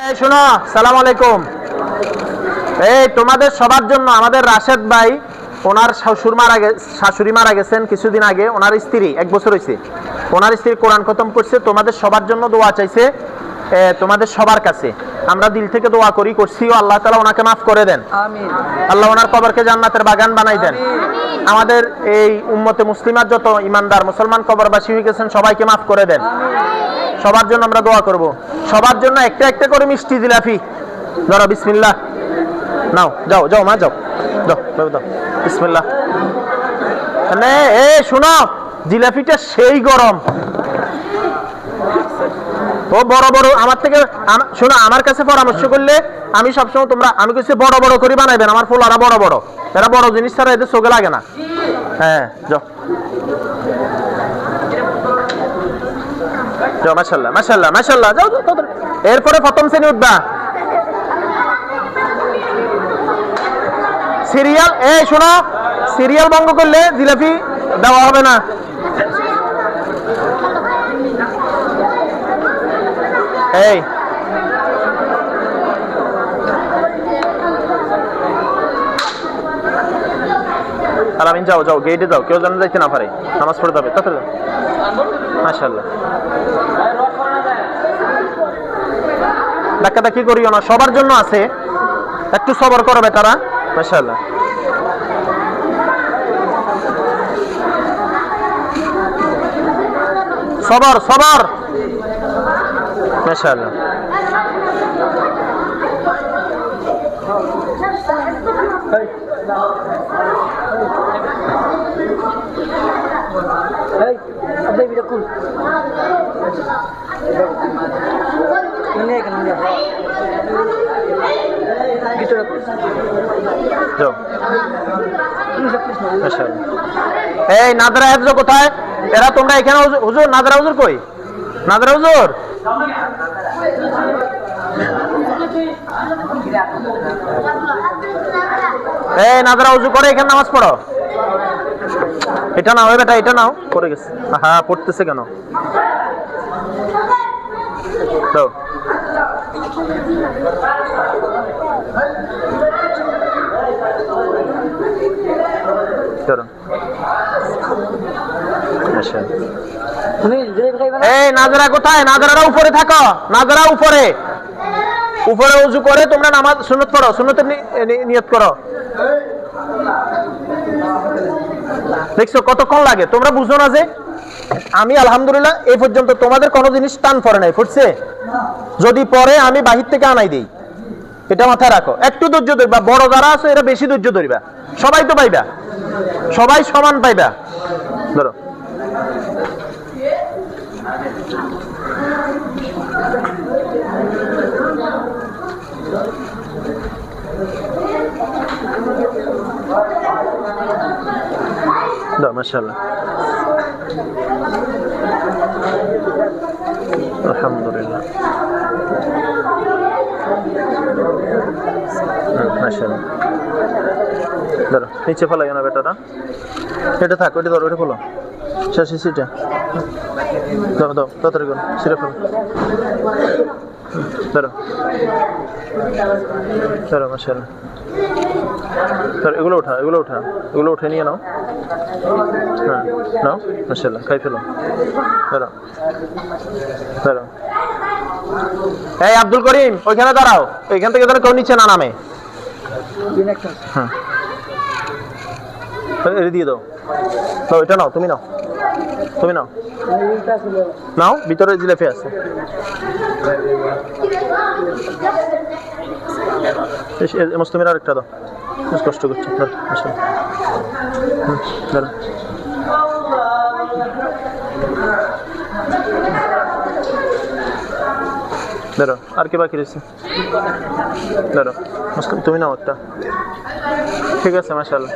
শোনো সালাম আলাইকুম। এই তোমাদের সবার জন্য আমাদের রাশেদ ভাই ওনার শ্বশুর মারা শাশুড়ি মারা গেছেন কিছুদিন আগে ওনার স্ত্রী এক বছর হয়েছে ওনার স্ত্রী কোরআন খতম করছে তোমাদের সবার জন্য দোয়া চাইছে তোমাদের সবার কাছে। আমরা দিল থেকে দোয়া করি করছি আল্লাহ তালা ওনাকে মাফ করে দেন। আল্লাহ ওনার কবরকে জান্নাতের বাগান বানাই দেন। আমাদের এই উম্মতে মুসলিমার যত ইমানদার মুসলমান কবরবাসী হয়ে গেছেন সবাইকে মাফ করে দেন। সবার জন্য আমরা দোয়া করব। সবার জন্য একটা একটা করে মিষ্টি জিলাপি। ধরো, বিসমিল্লাহ। নাও, যাও যাও, মা, যাও। যাও বিসমিল্লাহ। মানে এ, শোনো, জিলাপিটা সেই গরম। ও, বড় বড়, আমার থেকে শোনো, আমার কাছে পরামর্শ করলে আমি সবসময় তোমরা, আমি কিছু বড় বড় করে বানাইবেন, আমার ফুলারা বড় বড়। এরা বড় জিনিস ছাড়া এদের চোখে লাগে না। হ্যাঁ যাও। যাও মাশাল্লাহ মাশাল্লাহ মাশাল্লাহ যাও এরপরে প্রথম শ্রেণি উঠবা। সিরিয়াল এই শোনো, সিরিয়াল ভঙ্গ করলে জিলাপি দেওয়া হবে না। এই। আলামিন যাও যাও গেটে যাও, কেউ যেন যাইতে না পারে, নামাজ পড়তে হবে, তাড়াতাড়ি মাশাল্লাহ কি করিও না, সবার জন্য আছে। একটু সবর করো বেটারা মাশাল্লাহ সবর সবর। মাশাল্লাহ এই ভিতরে এই নাদরা হেফজ কোথায়? এরা তোমরা এখানে হুজুর- হুজুর নাদরা হুজুর কই? নাদরা হুজুর? এই নাদরা হুজুর করে এখানে নামাজ পড়ো। এটা নাও বেটা, এটা নাও। পড়ে গেছে। হ্যাঁ পড়তেছে কেন? না এই, নাজরা কোথায়? উপরে থাকো। নাজরা উপরে। উপরে উজু করে তোমরা নামাজ সুন্নত পড়ো। নি- নিয়ত করো। দেখছ কতক্ষণ লাগে? তোমরা বুঝো না যে আমি আলহামদুলিল্লাহ এই পর্যন্ত তোমাদের কোনো জিনিস টান পড়ে নাই, ফুটছে? যদি পরে আমি বাহির থেকে আনাই দিই। এটা মাথায় রাখো। একটু ধৈর্য ধরবা। বড় যারা আছে, এরা বেশি ধৈর্য ধরিবা। সবাই তো পাইবা। সবাই সমান পাইবা। ধরো। দাও মাশাআল্লাহ। আলহামদুলিল্লাহ। হুম, মাশাআল্লাহ। ধরো নিচে ফেলাইও না বেটারা এটা থাক ওইটা ধরো ওইটা খোলো শেষ সিটা দাও দাও তাড়াতাড়ি করো সিটা ফেলো। ধরো। ধরো মাশাআল্লাহ। ধরো এগুলো ওঠা এগুলো ওঠা এগুলো উঠে নিয়ে নাও। হ্যাঁ নাও, মাশাআল্লাহ, খাই ফেলো। ধরো ধরো এই আব্দুল করিম, ওইখানে দাঁড়াও ওইখান থেকে যেন কেউ নিচ্ছে না নামে। হ্যাঁ। দিয়ে দাও। দাও এটা নাও, তুমি নাও তুমি নাও। নাও, ভিতরে জিলাপি আছে। মুসলিমের আরেকটা দাও। বেশ কষ্ট করছে। ধরো। ধরো আর কি বাকি রয়েছে? ধরো মুসলিম তুমি নাও একটা। ঠিক আছে মাসাল্লাহ